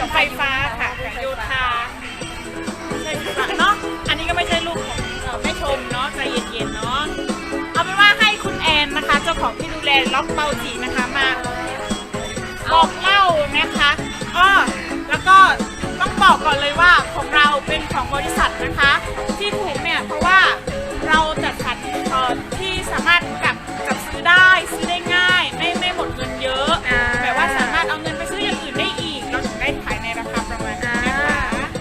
เป็นไฟฟ้าค่ะโยธาใช่ค่ะเนาะอันนี้ก็ไม่ใช่รูปของเอ่อแม่ชมเนาะใจเย็นๆเนาะเอาเป็นว่าให้คุณแอนนะคะ เจ้าของที่ดูแลล็อกเปาจีนะคะมาบอกเล่านะคะอ้อแล้วก็ต้องบอกก่อนเลยว่าของเราเป็นของบริษัทนะคะ ที่ถูกเนี่ยเพราะว่าเราจัดสรรเอ่อที่สามารถกั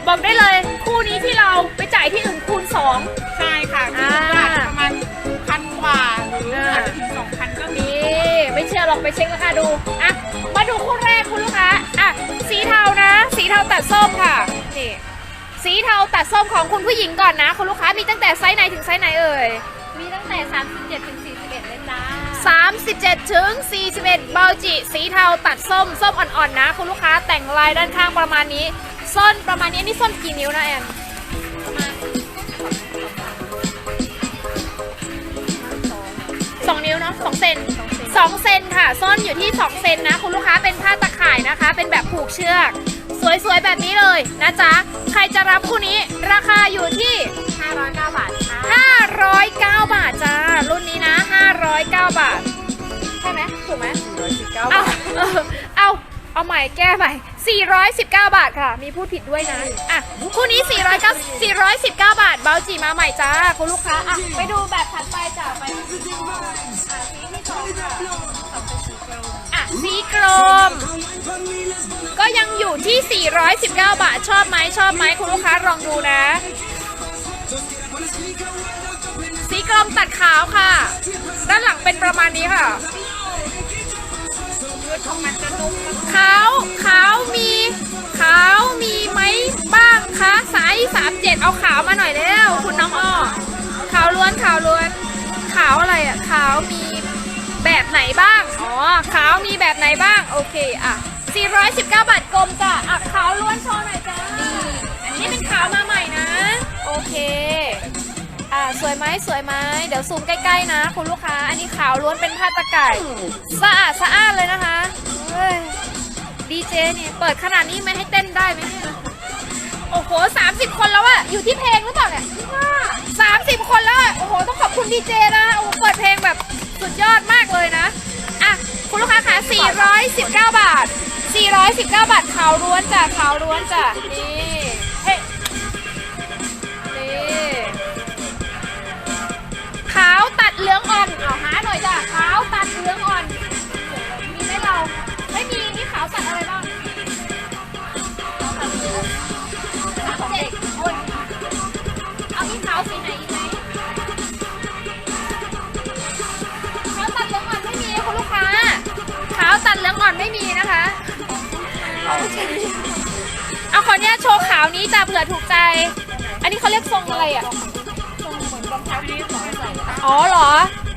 บอกได้เลย คู่นี้ที่เราไปจ่ายที่อื่นคูณ 2 ใช่ค่ะคืออ่าอาจจะประมาณพันกว่าหรืออาจจะถึงสองพันก็มีนี่ไม่เชื่อลองไปเช็คราคาดูอะมาดูคู่แรกคุณลูกค้าอะสีเทานะ สีเทาตัดส้มค่ะนี่สีเทาตัดส้มของคุณผู้หญิงก่อนนะคุณลูกค้ามีตั้งแต่ไซส์ไหนถึงไซส์ไหนเอ่ย มีตั้งแต่ 37ถึง41เลยจ้า37ถึง41เบาจิ สีเทาตัดส้ม ส้มอ่อนๆนะ คุณลูกค้าแต่งลายด้านข้างประมาณนี้ ส้นประมาณนี้นี่ส้นกี่นิ้วนะแอนประมาณสองนิ้วเนาะสองเซนสองเซนค่ะ ส้นอยู่ที่2เซนนะ คุณลูกค้าเป็นผ้าตะข่ายนะคะ เป็นแบบผูกเชือก สวยๆ แบบนี้เลยนะจ๊ะ ใครจะรับคู่นี้ราคาอยู่ที่ 509 บาทค่ะ509 บาทจ้า รุ่นนี้นะ 509 บาท ใช่ไหมถูกไหมเอาเออเอา เอาใหม่แก้ใหม่ 419 บาทค่ะ มีพูดผิดด้วยนะ อะ คู่นี้ 409 419 บาท เบาจีมาใหม่จ้า คุณลูกค้า อะ ไปดูแบบถัดไปจ้าไปอะสีที่สองค่ะอะ สีกรม ก็ยังอยู่ที่ 419 บาท ชอบไหมชอบไหมคุณลูกค้าลองดูนะ สีกรมตัดขาวค่ะ ด้านหลังเป็นประมาณนี้ค่ะ ขาวขาวมีขาวมีไหมบ้างคะไซส์สามเจ็ดเอาขาวมาหน่อยเร็วคุณน้องอ้อขาวล้วนขาวล้วนขาวอะไรอะขาวมีแบบไหนบ้างอ๋อขาวมีแบบไหนบ้างโอเคอะ419 บาทกลมจ้ะอะขาวล้วนโชว์หน่อยจ้าอันนี้เป็นขาวมาใหม่นะ โอเค อ่าสวยไหมสวยไหมเดี๋ยวซูมใกล้ๆนะ คุณลูกค้า อันนี้ขาวล้วนเป็นผ้าตะก่ายสะอาดสะอาดเลยนะคะเฮ้ยดีเจเนี่ยเปิดขนาดนี้ไม่ให้เต้นได้ไหมเนี่ยโอ้โห30คนแล้วอะอยู่ที่เพลงหรือเปล่าเนี่ย30คนแล้วอะโอ้โหต้องขอบคุณดีเจนะโอ้โหเปิดเพลงแบบสุดยอดมากเลยนะอะคุณลูกค้าคะ419 บาท 419 บาทขาวล้วนจ้ะขาวล้วนจ้ะนี่ ขาวตัดเหลืองอ่อนเอาหาหน่อยจ้ะขาวตัดเหลืองอ่อน มีไหมเรา ไม่มีนี่ขาวตัดอะไรบ้างขาวตัดเด็กโอ้ยเอามีขาวสีไหนอีกไหมขาวตัดเหลืองอ่อนไม่มีคุณลูกค้าขาวตัดเหลืองอ่อนไม่มีนะคะเอาขออนุญาตโชว์ขาวนี้จ้ะเผื่อถูกใจ อันนี้เขาเรียกทรงอะไรอะอ๋องเท้าที่ หรอ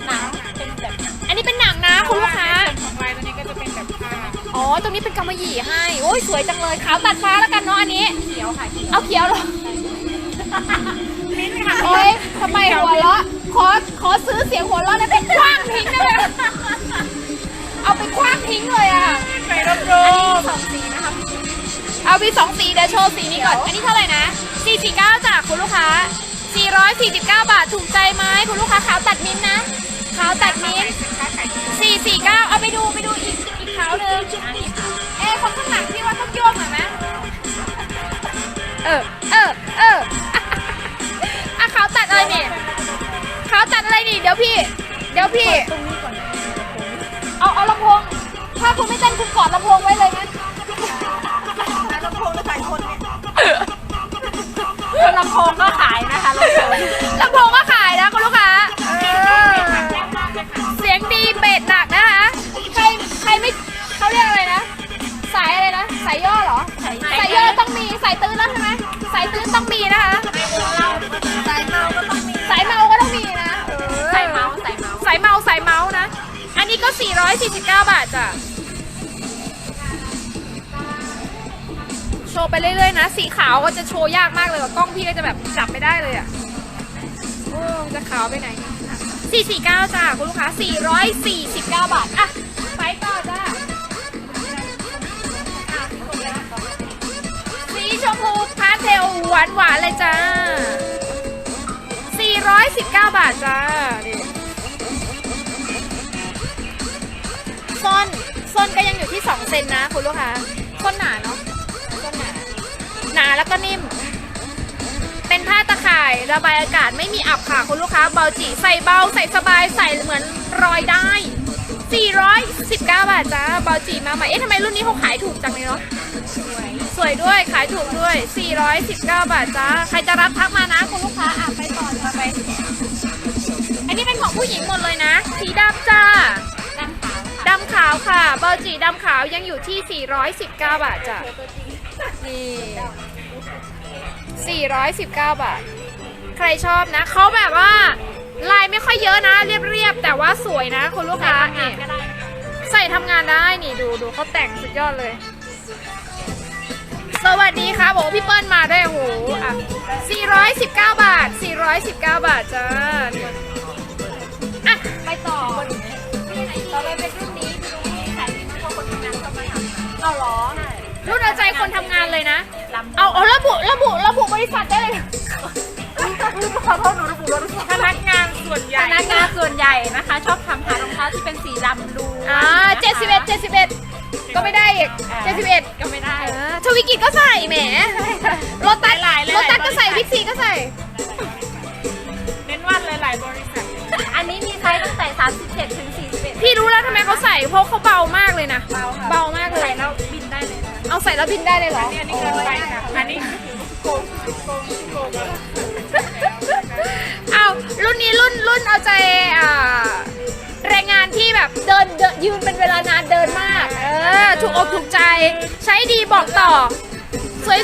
หนังเป็นแบบอันนี้เป็นหนังนะคุณลูกค้าของลายตัวนี้ก็จะเป็นแบบผ้าอ๋อ ตรงนี้เป็นกำมะหยี่ให้ โอ้ยสวยจังเลย ขาวตัดฟ้าแล้วกันเนาะอันนี้ เขียวค่ะเอาเขียวเหรอ มิ้นท์ค่ะโอ้ยทำไมหัวเราะ ขอ ขอซื้อเสียงหัวเราะแล้วไปคว้างทิ้งได้ไหมเอาไปคว้างทิ้งเลยอะ ไปรอบสองสีนะคะ เอามีสองสีเดี๋ยวโชว์สีนี้ก่อน อันนี้เท่าไหร่นะ 449จากคุณลูกค้า 449 บาทถูกใจไหมคุณลูกค้าขาวตัดมิ้นนะขาวตัดมิ้น449 เอาไปดูไปดูอีกอีกขาวหนึ่งเอ๊ะคนข้างหลังที่ว่าต้องโยกหน่อยไหมเออเออเอออะขาวตัดอะไรนี่ขาวตัดอะไรนี่เดี๋ยวพี่ เดี๋ยวพี่เอาเอาลำโพงถ้าคุณไม่เต้นคุณกอดลำโพงไว้เลยำโพงก็ขายนะคะลำโพงก็ขายนะคุณลูกค้าเสียงดีเบดหนักนะคะ ใครใครไม่เขาเรียกอะไรนะ สายอะไรนะ สายย่อเหรอ สายย่อต้องมี สายตื้นแล้วใช่ไหมสายตื้นต้องมีนะคะ สายเมาก็ต้องมี สายเมาก็ต้องมีนะ สายเมาสายเมาสายเมาสายเมานะ อันนี้ก็ 449 บาทจ้ะ ไปเรื่อยๆนะ สีขาวก็จะโชว์ยากมากเลยกล้องพี่ก็จะแบบจับไม่ได้เลยอะโอ้จะขาวไปไหนสี่สี่เก้าจ้าคุณลูกค้าสี่ร้อยสี่สิบเก้าบาท อะ ไปต่อจ้าสีชมพูพาสเทลหวานหวานเลยจ้าสี่ร้อยสิบเก้าบาทจ้าส้นส้นก็ยังอยู่ที่สองเซนนะ คุณลูกค้าส้นหนาเนาะ นาแล้วก็นิ่ม เป็นผ้าตะข่ายระบายอากาศไม่มีอับค่ะคุณลูกค้าเบาจีใส่เบาใส่สบายใส่เหมือนรอยได้ 419 บาทจ้าเบาจีมาใหม่เอ๊ะทำไมรุ่นนี้เขาขายถูกจังเลยเนาะสวยด้วยขายถูกด้วย 419 บาทจ้าใครจะรับทักมานะคุณลูกค้าอะไปต่อเลยไป อันนี้เป็นของผู้หญิงหมดเลยนะ สีดำจ้าดำขาวค่ะดำขาวค่ะเบอร์จีดำขาวยังอยู่ที่ 419 บาทจ้ะนี่ 419 บาท ใครชอบนะเขาแบบว่า ลายไม่ค่อยเยอะนะ เรียบๆ แต่ว่าสวยนะคุณลูกค้านี่ก็ได้ใส่ทำงานได้นี่ดูดูเขาแต่งสุดยอดเลย สวัสดีค่ะบอกว่าพี่เปิ้ลมาด้วยโอ้โหอะ419 บาท 419 บาทจ้านี่อะไปต่อต่อไปเป็นรุ่นนี้รุ่นนี้ขายดีมากเพราะคนทำงานชอบมาทำเอาเหรอรุ่นเอาใจคนทำงานเลยนะลำเอาเอาระบุระบุระบุบ ริษัทได้เลยขอโทษหนูระบุรถพนักงานส่วนใหพญ่นักงานส่วนใหญ่นะคะ ชอบทำหารองเท้าที่เป็นสีดำดูอ่าเจ็ดสิบเอ็ดเจ็ดสิบเอ็ดก็ไม่ได้อีกเจ็ดสิบเอ็ดก็ไม่ได้ทวิกิจก็ใส่แหมรถตัดหลายๆหลายๆรถตัดก็ใส่บริษัทวิกซีก็ใส่ เน้นว่าหลายๆบริษัทอันนี้มีไซส์ตั้งแต่ 37 ถึง 41พี่รู้แล้วทำไมเขาใส่เพราะเขาเบามากเลยนะ เบาค่ะเบามากเลย ใส่แล้วบินได้เลยนะคะ เอาใส่แล้วบินได้เลยเหรอ อันนี้เกินไปค่ะอันนี้โกงโกงโกงเอารุ่นนี้รุ่นรุ่นเอาใจอ่าแรงงานที่แบบเดินเดินยืนเป็นเวลานานเดินมาก เออ ถูกอกถูกใจ ใช้ดีบอกต่อ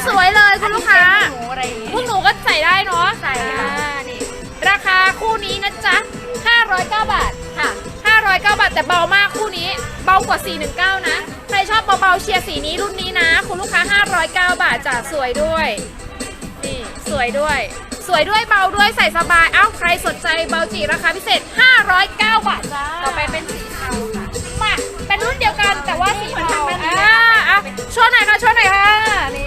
สวยๆเลยคุณลูกค้าหนูอะไรอย่างงี้พวกหนูก็ใส่ได้เนาะใส่ค่ะ อ่านี่ราคาคู่นี้นะจ๊ะ 509 บาทค่ะ 509 บาทแต่เบามากคู่นี้ เบากว่า 419 นะ รชอบเบาๆเชียร์สีนี้รุ่นนี้นะ คุณลูกค้า 509 บาทจ้ะสวยด้วย นี่สวยด้วย สวยด้วยเบาด้วยใส่สบาย เอ้าใครสนใจเบาจีราคาพิเศษ 509 บาทจ้าต่อไปเป็นสีเทาค่ะมาเป็นรุ่นเดียวกันแต่ว่าสีเทาคนทำแบบนี้อ่าอะโชว์หน่อยค่ะโชว์หน่อยค่ะนี่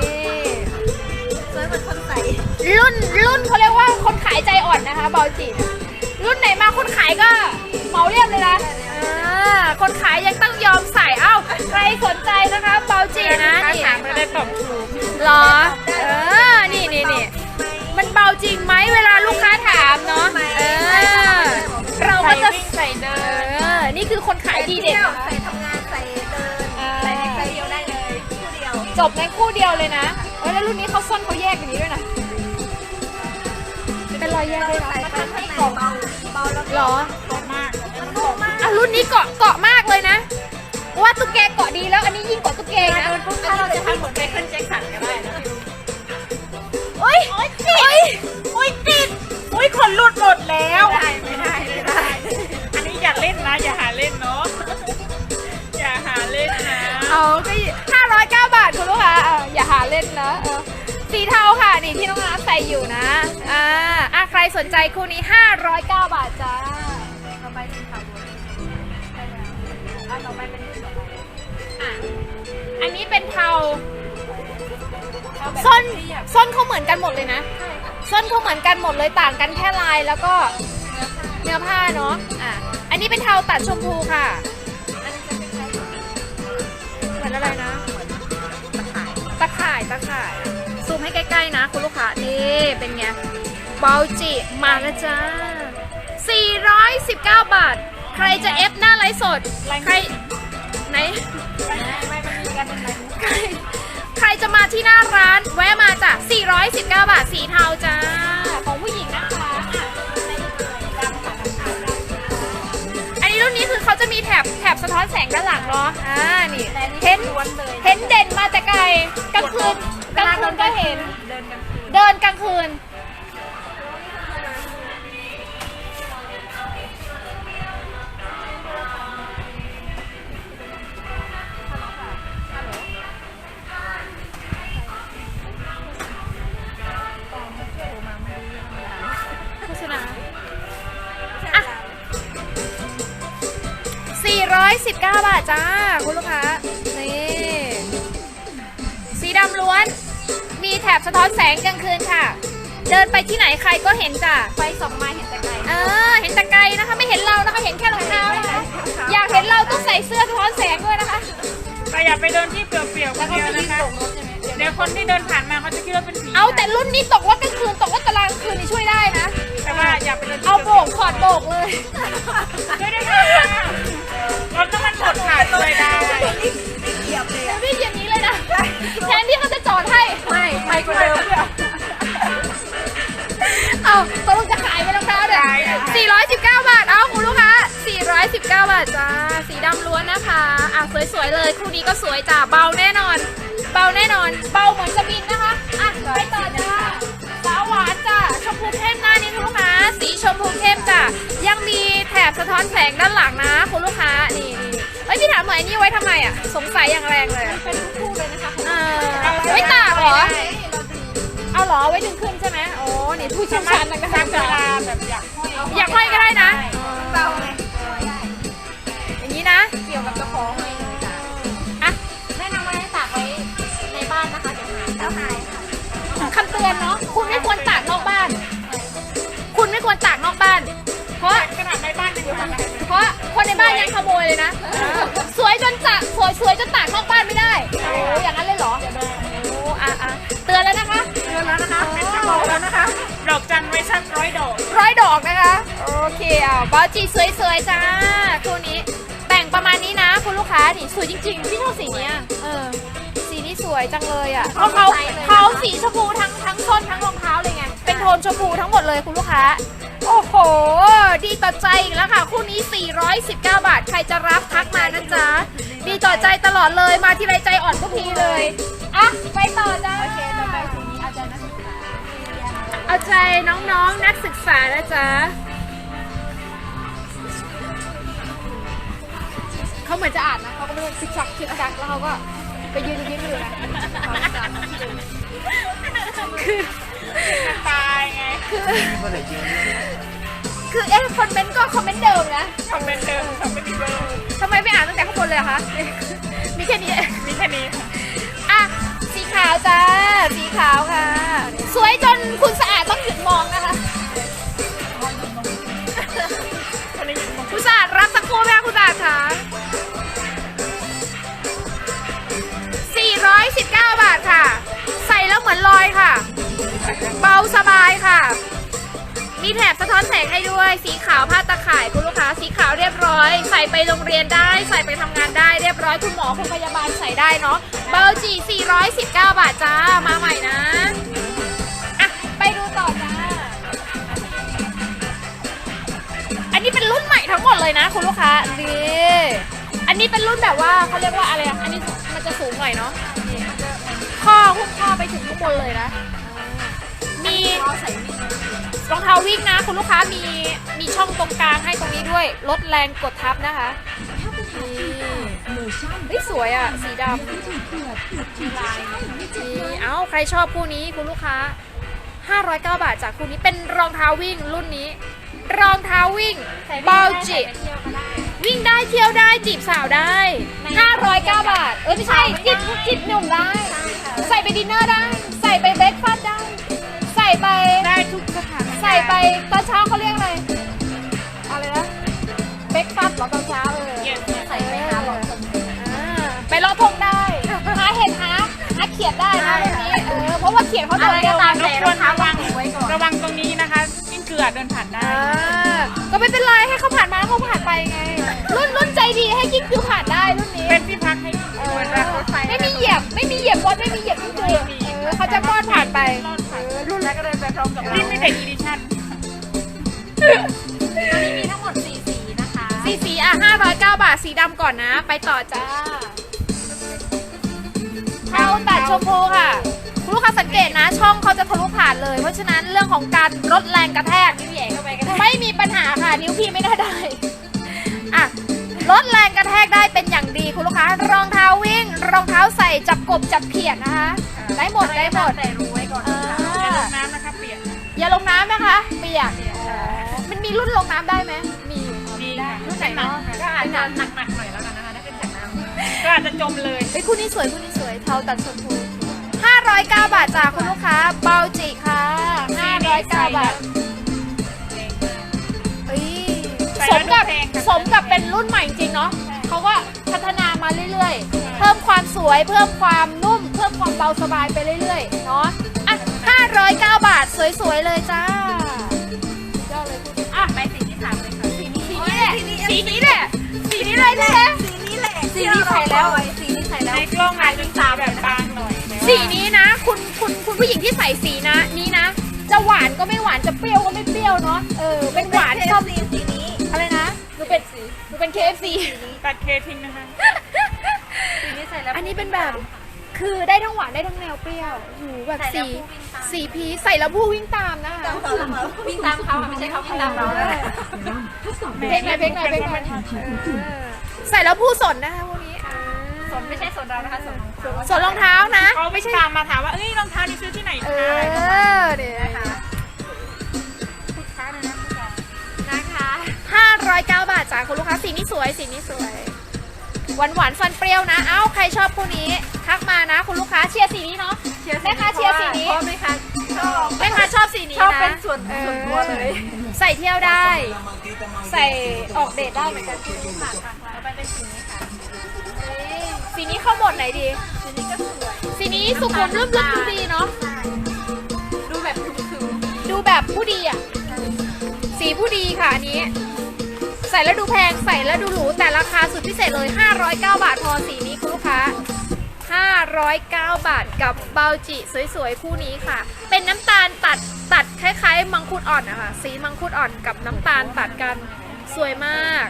สวยเหมือนคนใส่รุ่นรุ่นเขาเรียกว่าคนขายใจอ่อนนะคะเบาจีน รุ่นไหนมาคนขายก็เหมาเรียบเลยนะอ่าคนขายยังต้องยอมใส่เอ้าใครสนใจนะคะเบาจีนะค่านี่ถามไม่ได้ตอบถูกเหรอ เออ นี่นี่นี่มันเบาจริงไหมเวลาลูกค้าถามเนาะ เออ เราก็ใส่จะ วิ่งใส่เดิเอน อ นี่คือคนขายดีเด่นใส่ทำงานใส่เดินอ่าใส่ในใส่เดียวได้เลยคู่เดียว จบในคู่เดียวเลยนะเออแล้วรุ่นนี้เขาส้นเขาแยกอย่างนี้ด้วยนะเป็น รอยแยกด้วยนะมันทำให้เบาเบาแล้วเหรอชอบมากอะรุ่นนี้เกาะเกาะมากเลยนะ ว่าตุ๊กแกเกาะดีแล้วอันนี้ยิ่งกว่าตุ๊กแกอีกนะถ้าเราจะทำเหมือนไมเคิลแจ็คสันก็ได้นะโอ้ยโอ้ยติดอุ้ยติดอุ้ยขนหลุดหมดแล้วไม่ได้ไม่ได้ไม่ได้ อันนี้อย่าเล่นนะอย่าหาเล่นเนาะอย่าหาเล่นนะเอาก็ห้าร้อยเก้าบาทคุณลูกค้าเอออย่าหาเล่นนะเออ สีเทาค่ะ นี่ที่น้องน้ำใส่อยู่นะ อ่าอะใครสนใจคู่นี้ 509 บาทจ้าต่อไปเป็นขาวล้วนใช่แล้วอะต่อไปเป็นรุ่นต่อไปอะอันนี้เป็นเทาส้นส้นเขาเหมือนกันหมดเลยนะใช่ค่ะส้นเขาเหมือนกันหมดเลยต่างกันแค่ลายแล้วก็เนื้อผ้าเนาะ อะ อันนี้เป็นเทาตัดชมพูค่ะ อันนี้จะเป็นไซส์เหมือนอะไรนะ ตะข่าย ตะข่าย ตะข่ายซูม ให้ใกล้ๆนะ คุณลูกค้านี่เป็นไงเบาจิมาแล้วจ้า 419 บาท ใครจะเอฟหน้าไลฟ์สด ใครไหนไม่ไม่มันมีกันเป็นไรใครใครจะมาที่หน้าร้าน แวะมาจ้ะ 419 บาท สีเทาจ้า ของผู้หญิงนะคะอะดำค่ะดำขาวดำอันนี้รุ่นนี้คือเขาจะมีแถบแถบสะท้อนแสงด้านหลังเนาะอ่านี่แต่นี่เห็นล้วนเลยเห็นเด่นมาแต่ไกลกลางคืน กลางคืนก็เห็น เดินกลางคืนเดินกลางคืน โฆษณาอะ419 บาทจ้า คุณลูกค้า แถบสะท้อนแสงกลางคืนค่ะ เดินไปที่ไหนใครก็เห็นจ้ะ ไฟสองไม้เห็นแต่ไกลเออ เห็นแต่ไกลนะคะ ไม่เห็นเรานะคะ เห็นแค่รองเท้านะคะ อยากเห็นเราต้องใส่เสื้อสะท้อนแสงด้วยนะคะแต่อย่าไปเดินที่เปลี่ยวๆคนเดียวนะคะ เดี๋ยวคนที่เดินผ่านมาเขาจะคิดว่าเป็นผีเอาแต่รุ่นนี้ตกรถกลางคืนตกรถตารางกลางคืนนี่ช่วยได้นะ แต่ว่าอย่าไปเดินที่เอาโบกถอดโบกเลยช่วยด้วยค่ะรถน้ำมันหมดค่ะช่วยได้ ไม่เหยียบนี้เลยนะ แทนที่เขาจะจอดให้ ไม่ไม่กว่าเดิมเอาตกลงจะขายไหมรองเท้าเดี๋ยว419 บาท เอาคุณลูกค้า419 บาทจ้า สีดำล้วนนะคะ อะสวยๆเลย คู่นี้ก็สวยจ้า เบาแน่นอน เบาแน่นอน เบาเหมือนจะบินนะคะ อะไปต่อจ้าสาวหวานจ้า ชมพูเข้มหน้านี้คุณลูกค้า สีชมพูเข้มจ้า ยังมีแถบสะท้อนแสงด้านหลังนะคุณลูกค้า นี่นี่เอ้ยพี่ถามหน่อยอันนี่ไว้ทำไมอะ สงสัยอย่างแรงเลยอะเป็นคู่ เลยนะคะเออไว้ตากเหรอ เอาเหรอไว้ดึงขึ้นใช่ไหมโอ้นี่ผู้เชี่ยวชาญทางด้านสร้างเวการลาแบบอยากห้อยอยากห้อยก็ได้นะเบาไงอย่างนี้นะ เกี่ยวกับกระเพาะให้เลยจ้ะอะแนะนำว่าให้ตากไว้ในบ้านนะคะเดี๋ยวหายแล้วหายค่ะคำเตือนเนาะคุณไม่ควรตากนอกบ้าน คุณไม่ควรตากนอกบ้าน ในบ้านยังอยู่ทำอะไรเพราะคนในบ้านยังขโมยเลยนะ สวยจนจะสวยสวยจนตากนอกบ้านไม่ได้โอ้อย่างนั้นเลยเหรอโอ้อะอะเตือนแล้วนะคะ เดือนแล้วนะคะบอกแล้วนะคะ ดอกจันไว้สักร้อยดอกร้อยดอกนะคะ โอเคอะบอจีสวยๆจ้าคู่นี้ แบ่งประมาณนี้นะ คุณลูกค้านี่สวยจริงๆพี่ชอบสีเนี้ยเออ สีนี้สวยจังเลยอะเพราะเขาเขาสีชมพูทั้งทั้งส้นทั้งรองเท้าเลยไง เป็นโทนชมพูทั้งหมดเลยคุณลูกค้า โอ้โห ดีต่อใจอีกแล้วค่ะ คู่นี้ 419 บาท ใครจะรับทักมานะจ๊ะ ดีต่อใจตลอดเลย มาทีไรใจอ่อนทุกทีเลย อะ ไปต่อจ้า โอเคต่อไปสีนี้อาจารย์นักศึกษาเอาใจน้องๆ นักศึกษานะจ๊ะเขาเหมือนจะอ่านนะเขาก็ไม่ได้ซิกซักซิกซักแล้วเขาก็ไปยืนยิ้มอยู่นะคือ ตายไงคือเอ๊ะคอมเมนต์ก็คอมเมนต์เดิมนะคอมเมนต์เดิมคอมเมนต์เดิมทำไมไม่อ่านตั้งแต่ข้างบนเลยอะคะ มีแค่นี้มีแค่นี้ค่ะอะสีขาวจ้า สีขาวค่ะ สวยจนคุณสะอาดต้องหยุดมองนะคะ ถบสะท้อนแสงให้ด้วย สีขาวผ้าตะข่ายคุณลูกค้าสีขาวเรียบร้อย ใส่ไปโรงเรียนได้ ใส่ไปทำงานได้เรียบร้อยคุณหมอคุณพยาบาลใส่ได้เนาะเบลจี419 บาทจ้ามาใหม่นะอะไปดูต่อจ้าอันนี้เป็นรุ่นใหม่ทั้งหมดเลยนะ คุณลูกค้านี่อันนี้เป็นรุ่นแบบว่าเขาเรียกว่าอะไรอะอันนี้มันจะสูงหน่อยเนาะข้อหุ้มข้อไปถึงข้างบนเลยนะมี รองเท้าวิ่งนะ คุณลูกค้ามีมีช่องตรงกลางให้ตรงนี้ด้วย ลดแรงกดทับนะคะนี่เฮ้ยสวยอะ สีดำนี่เอ้าใครชอบคู่นี้คุณลูกค้า 509 บาทจากคู่นี้เป็นรองเท้าวิ่งรุ่นนี้ รองเท้าวิ่งบาจิเที่ยวก็ได้วิ่งได้เที่ยวได้จีบสาวได้ 509 บาท เออไม่ใช่จีบจีบหนุ่มได้ ใส่ไปดินเนอร์ได้ ใส่ไปเบรกฟาสต์ได้ใส่ ไป ได้ทุกสถานใส่ไปตอนเช้าเขาเรียกอะไร อะไรนะเบรกฟาสต์เหรอตอนเช้าเออเย็นใส่ไปหาหลอดคนอ่าไปรอพงได้ หาเห็ดหาหาเขียดได้นะตรงนี้เออเพราะว่าเขียดเขาโดอะไรดเร็ก็วตามรแต่บกรวอนงเท้าระวังไว้ก่อนระวังตรงนี้นะคะยิ่งเกลือเดินผ่านได้ อ่าก็ไม่เป็นไรให้เขาผ่านมาแล้วเขาผ่านไปไง ร้อมกับเรานี่ไม่เด็กอีดิชั่นตัวนี้มีทั้งหมด4สีนะคะสีสีอะ509บาทสีดำก่อนนะ ไปต่อจ้าเขาตัดชมพูค่ะคุณลูกค้าสังเกตนะ ช่องเขาจะทะลุผ่านเลย เพราะฉะนั้นเรื่องของการลดแรงกระแทกพี่ใหญ่เข้าไปก็ได้ไม่มีปัญหาค่ะ นิ้วพี่ไม่ได้ได้อะลดแรงกระแทกได้เป็นอย่างดีคุณลูกค้ารองเท้าวิ่ง รองเท้าใส่จับกบจับเขียดนะคะ ได้หมดได้หมดแต่รู้ไว้ก่อนเออย่าลองน้ำนะคะเปียก อย่าลงน้ำนะคะ เปียกมันมีรุ่นลงน้ำได้ไหมมีดีค่ะรุ่นไหนเนาะก็อาจจะจะหนักๆหน่อยแล้วกันนะคะถ้าเป็นจากน้ำก็อาจจะจมเลยเฮ้ยคู่นี้สวยคู่นี้สวยเทาตัดชมพู509 บาทจากคุณลูกค้าเบาจิค่ะ509บาทเฮ้ยใส่สแล้วมกับดูแพงค่ะ สมกับเป็นรุ่นใหม่จริงๆเนาะใช่เขาก็พัฒนามาเรื่อยใช่ๆเพิ่มความสวยเพิ่มความนุ่ม เพิ่มความเบาสบายไปเรื่อยๆเนาะ อะ509 บาท สวยๆ เลยจ้ายอดเลยคุณอะไปสีที่สามเลยค่ะสีนี้สีนี้แหละสีนี้แหละสีนี้เลยแท้สีนี้แหละสีนี้ใส่แล้วสีนี้ใส่แล้วในกล้องอาจจะสีแบบบางหน่อยแต่ว่าสีนี้นะ คุณคุณคุณผู้หญิงที่ใส่สีนะ นี้นะ จะหวานก็ไม่หวานจะเปรี้ยวก็ไม่เปรี้ยวเนาะเออเป็นหวานชอบสีสีนี้อะไรนะหนูเป็นหนูเป็น KFC ตัดเคทิ้งนะคะสีนี้ใส่แล้วอันนี้เป็นแบบ คือได้ทั้งหวานได้ทั้งแนวเปรี้ยวหูแบบใส่แล้วสีผู้วิ่งตาม สีพีชใส่แล้วผู้วิ่งตามนะคะ วิ่งตามเขาไม่ใช่เขาวิ่งตามเราแล้วเพลงไหนเพลงไหนเพลงไหนเออใส่แล้วผู้สนนะคะพวกนี้อ่าสนไม่ใช่สนเรานะคะสนของเขาสนรองเท้านะเขาไม่ใช่ตามมาถามว่าเอ้ยรองเท้านี่ซื้อที่ไหนเอคะอะไรประมาณอเนี่ยนะคะลูกค้าเลยนะลูกค้านะคะ509 บาทจ้าคุณลูกค้าสีนี้สวยสีนี้สวย หวานหวานๆฟันเปรี้ยวนะ เอ้าใครชอบคู่นี้ ทักมานะ คุณลูกค้าเชียร์สีนี้เนาะแม่ค้าเชียร์สีนี้เพราะไหมคะชอบแม่ค้าชอบสีนี้ชอบนะเป็นส่วนส่วนตัวเลย ใส่เที่ยวได้ ใส่ออกเดทได้เหมือนกันค่ะค่ะเอาไปเป็นสีนี้ค่ะสีนี้เข้าหมดไหนดี สีนี้ก็สวยสีนี้สุขุมรุ่มรุ่มดูดีเนาะใช่ดูแบบคึมดูแบบผู้ดีอะ สีผู้ดีค่ะอันนี้ ใส่แล้วดูแพงใส่แล้วดูหรูแต่ราคาสุดพิเศษเลย 509 บาทพอสีนี้คุณลูกค้า 509 บาทกับเบาจิสวยๆคู่นี้ค่ะ เป็นน้ำตาลตัดตัดคล้ายๆ มังคุดอ่อนนะคะสีมังคุดอ่อนกับน้ำตาลตัดกันสวยมาก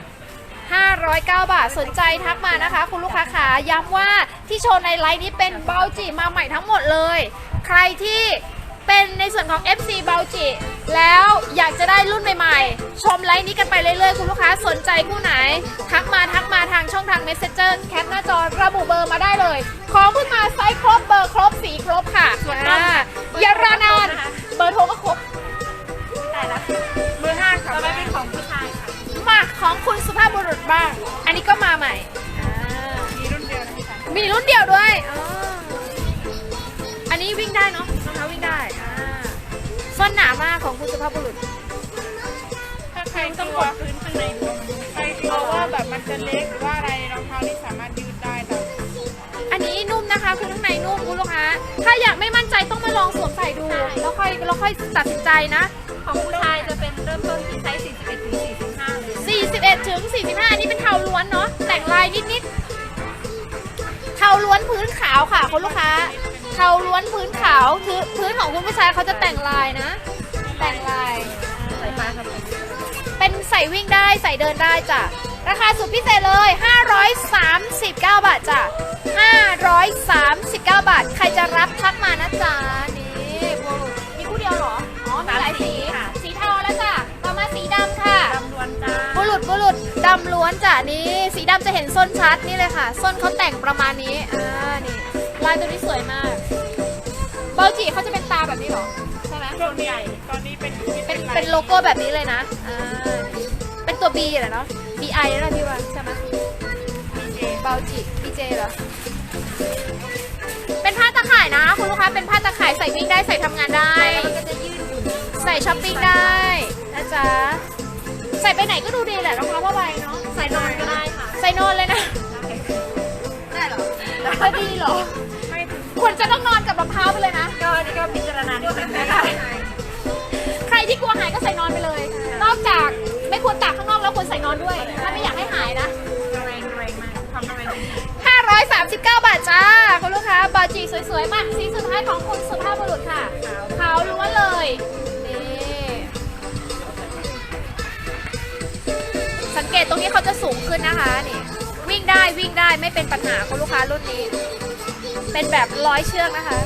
509 บาทสนใจทักมานะคะ คุณลูกค้าขาย้ำว่าที่โชว์ในไลน์นี้เป็นเบาจิมาใหม่ทั้งหมดเลย ใครที่ เป็นในส่วนของ FC เบาจิแล้วอยากจะได้รุ่นใหม่ๆ ชมไลน์นี้กันไปเรื่อยๆ คุณลูกค้าสนใจคู่ไหน ทักมาทักมาทางช่องทาง Messenger แคปหน้าจอระบุเบอร์มาได้เลย ของเพิ่งมาไซส์ครบเบอร์ครบสีครบค่ะอ่าอย่ารอนานเแล้วค่อยตัดสินใจนะ ของผู้ชายจะเป็นเริ่มต้นที่ไซส์41ถึง45เลย41ถึง45อันนี้เป็นเทาล้วนเนาะแต่งลายนิดๆเทาล้วนพื้นขาวค่ะคุณลูกค้าเทาล้วนพื้นขาวคือพื้นของคุณผู้ชายเขาจะแต่งลายนะ แต่งลายใสายฟ้าครับเป็นใส่วิ่งได้ใส่เดินได้จ้ะราคาสุดพิเศษเลย 539 บาทจ้ะ539 บาท ใครจะรับทักมานะจ๊ะ ยวเหรอ อ๋อมีหลายสี สีเทาแล้วจ้ะต่อมาสีดำค่ะ ดำล้วนจ้าบุรุษบุรุษดำล้วนจ้ะนี่ สีดำจะเห็นส้นชัดนี่เลยค่ะ ส้นเขาแต่งประมาณนี้ อ่า นี่ ลายตัวนี้สวยมาก เบลจิเขาจะเป็นตาแบบนี้เหรอ ใช่ไหม ช่วงใหญ่ตอนนี้เป็นเป็นลายเป็นโลโก้แบบนี้เลยนะ อ่า เป็นตัว B เหรอเนาะ BI นะพี่ว่าใช่ไหมเบลจิ BJ เหรอเป็นผ้าตะข่ายนะ คุณลูกค้าเป็นผ้าตะข่ายใส่วิ่งได้ใส่ทำงานได้ แล้วมันก็จะยืดหยุ่นใส่ช้อปปิ้งได้นะจ๊ะใส่ไปไหนก็ดูดีแหละรองเท้าผ้าใบเนาะใส่นอนก็ได้ค่ะ ใส่นอนเลยนะได้เหรอจะดีเหรอไม่ถึงควรจะต้องนอนกับรองเท้าไปเลยนะ ก็อันนี้ก็พิจารณานิดนึงนะคะใครที่กลัวหายก็ใส่นอนไปเลย นอกจากไม่ควรตากข้างนอกแล้วควรใส่นอนด้วย ถ้าไม่อยากให้หายนะ 539 บาทจ้า คุณลูกค้าบาจีสวยๆ มากสีสุดท้ายของคุณสุภาพบุรุษค่ะขาวล้วนเลยนี่สังเกตตรงนี้เขาจะสูงขึ้นนะคะนี่วิ่งได้วิ่งได้ไม่เป็นปัญหาคุณลูกค้ารุ่นนี้ เป็นแบบร้อยเชือกนะคะ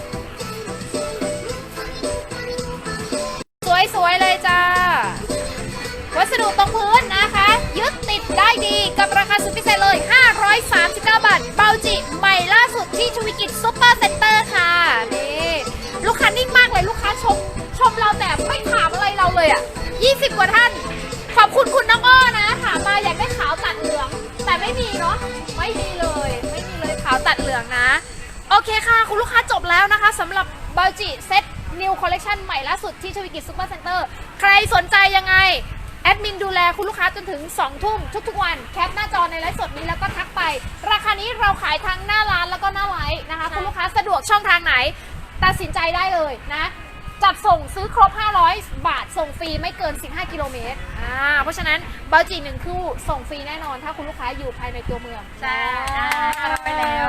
สวยๆ เลยจ้า วัสดุตรงพื้นนะคะ ยึดติด ดี กับราคาสุดพิเศษเลย 539 บาท เบาจิ ใหม่ล่าสุดที่ชวิกิจซุปเปอร์เซ็นเตอร์ค่ะนี่ลูกค้านิ่งมากเลยลูกค้าชม ชมเราแต่ไม่ถามอะไรเราเลยอะ่ะ 20 กว่าท่าน ขอบคุณคุณน้องอ้อนะถามมาอยากได้ขาวตัดเหลือง แต่ไม่มีเนาะไม่มีเลย ไม่มีเลยขาวตัดเหลืองนะ โอเคค่ะ คุณลูกค้าจบแล้วนะคะสำหรับเบาจิเซ็ตนิวคอลเลคชันใหม่ล่าสุดที่ชวิกิจซุปเปอร์เซ็นเตอร์ใครสนใจยังไง แอดมินดูแลคุณลูกค้าจนถึง 2 ทุ่มทุกๆ วันแคปหน้าจอในไลฟ์สดนี้แล้วก็ทักไป ราคานี้เราขายทั้งหน้าร้านแล้วก็หน้าไลฟ์นะคะ คุณลูกค้าสะดวกช่องทางไหน ตัดสินใจได้เลยนะ จัดส่งซื้อครบ 500 บาทส่งฟรีไม่เกิน 15 กิโลเมตรอ่าเพราะฉะนั้นเบลจีหนึ่งคู่ส่งฟรีแน่นอน ถ้าคุณลูกค้าอยู่ภายในตัวเมืองใช่รับไปแล้ว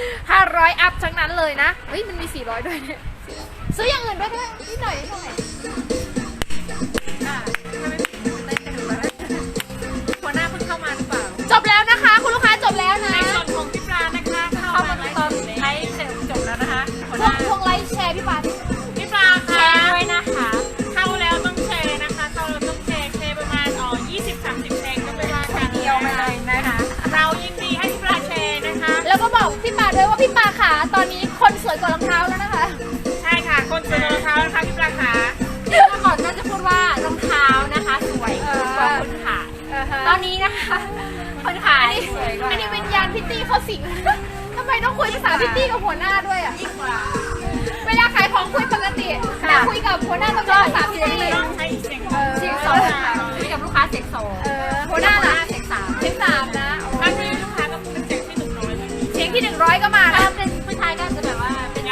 500 อัพทั้งนั้นเลยนะเฮ้ยมันมี 400 ด้วยเนี่ยซื้ออย่างอื่นด้วยด้วยนิดหน่อยนิดหน่อย จบแล้วนะคะ คุณลูกค้าจบแล้วนะ ในส่วนของพี่ปลานะคะเข้าเข้ามามาไลฟ์ตอนสดเลยไลฟ์เสร็จจบแล้วนะคะหัวพหวน้ากพวงไลค์แชร์พี่ปาดิพี่ปลาแชคะร์ด้วยนะคะ เข้าแล้วต้องแชร์นะคะเข้าแล้วต้องแชร์แชร์ประมาณอ๋อ20 30แชร์ก็ไม่ว่ากันเดียวไปเลยนะคะ เรายินดีให้พี่ปลาแชร์นะคะ แล้วก็บอกพี่ปาด้วยว่าพี่ปาขาตอนนี้คนสวยกว่ารองเท้าแล้วนะคะ ใช่ค่ะ คนซื้อรองเท้านะคะพี่ปลาขาเมื่อก่อนก็จะพูดว่ารองเท้านะคะ สวยกว่าคนขาย ตอนนี้นะคะ คนขายอันนี้วิญญาณพิตตี้เขาสิงทำไมต้องคุยภาษาพิตตี้กับหัวหน้าด้วยอะเวลาขายของคุยปกติแต่คุยกับหัวหน้าต้องใช้ภาษาพิตตี้เสียงสองคุยกับลูกค้าเสียงสองหัวหน้าล่ะเสียงสามเสียงสามนะถ้ามีลูกค้าก็เป็นเสียงที่หนึ่งร้อยเสียงที่หนึ่งร้อยก็มาแล้วเป็นผู้ชายก็จะแบบว่าเป็น